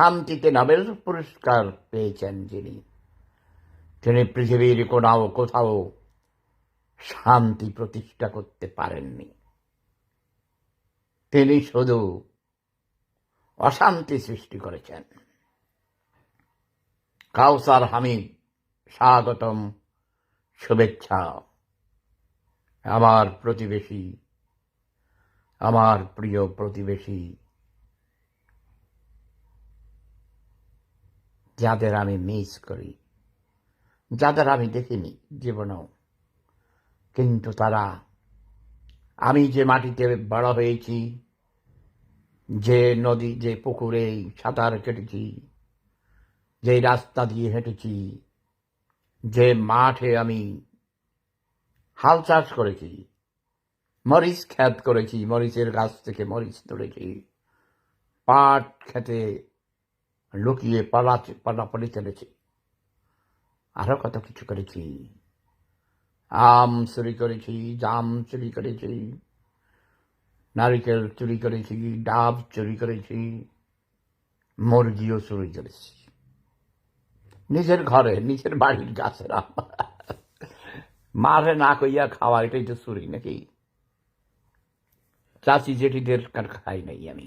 শান্তিতে নোবেল পুরস্কার পেয়েছেন যিনি। তিনি পৃথিবীর কোনাও কোথাও শান্তি প্রতিষ্ঠা করতে পারেননি। তিনি শুধু অশান্তি সৃষ্টি করেছেন। কাউসার হামিদ, স্বাগতম, শুভেচ্ছা। আমার প্রতিবেশী, আমার প্রিয় প্রতিবেশী যাদের আমি মিস করি। যাদের আমি দেখিনি জীবনেও। কিন্তু তারা, আমি যে মাটিতে বড় হয়েছি, যে নদী, যে পুকুরে সাঁতার কেটেছি, যে রাস্তা দিয়ে হেঁটেছি, যে মাঠে আমি হাল চাষ করেছি, মরিচ খ্যাত করেছি, মরিচের গাছ থেকে মরিচ তুলেছি, পাট খেতে লুকিয়ে পালা পালাপালি চলেছি আরও কত কিছু করেছি আম চুরি করেছি জাম চুরি করেছি নারিকেল চুরি করেছি ডাব চুরি করেছি মুরগিও চুরি করেছি নিজের ঘরে নিজের বাড়ির গাছের মারে না কইয়া খাওয়া এটাই তো চুরি নাকি চাচি জেঠিদের খাই নাই আমি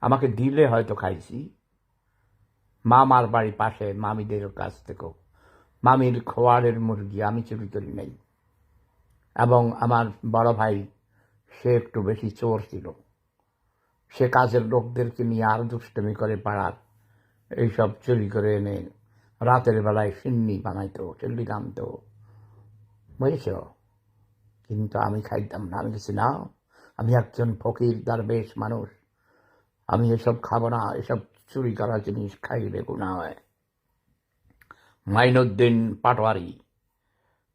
আমাকে দিলে হয়তো খাইছি মামার বাড়ি পাশে মামিদের কাছ থেকেও। মামির খোয়ারের মুরগি আমি চুরি করি নাই। এবং আমার বড় ভাই, সে একটু বেশি চোর ছিল। সে কাজের লোকদেরকে নিয়ে আর দুষ্টমি করে পাড়ার। এইসব চুরি করে এনে রাতের বেলায় সিন্নি বানাইতো চিল্লি টানতো বুঝেছ? কিন্তু আমি খাইতাম না। আমি কিছু না, আমি একজন ফকির দারবেশ মানুষ। আমি এসব খাব না, এসব চুরি করা জিনিস খাইলে গুণা হয় মাইনুদ্দিন পাটোয়ারি,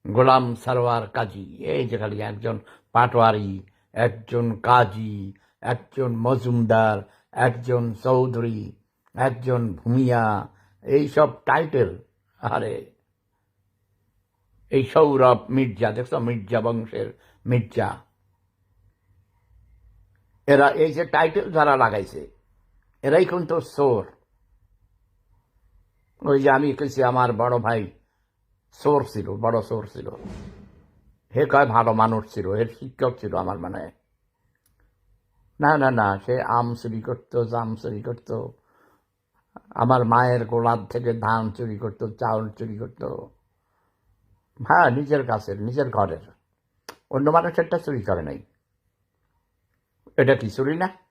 গোলাম সারোয়ার কাজী। এই যে খালি একজন পাটোয়ারি, একজন কাজী, একজন মজুমদার, একজন চৌধুরী, একজন ভূমিয়া এইসব টাইটেল। আরে, এই সৌরভ মির্জা, দেখছ মির্জা বংশের মির্জা। এরা এই যে টাইটেল যারা লাগাইছে এরাই কিন্তু সোর ওই যে আমি কেছি আমার বড় ভাই সোর ছিল, বড় সোর ছিল। হে কয়, ভালো মানুষ ছিল, এর শিক্ষক ছিল আমার মানে। না না না, সে আম চুরি করতো, জাম চুরি করতো, আমার মায়ের গোলাপ থেকে ধান চুরি করতো, চাউল চুরি করতো। হ্যাঁ নিজের কাছের, নিজের ঘরের। অন্য মানুষেরটা চুরি করে নাই। এটা কি চুরি না?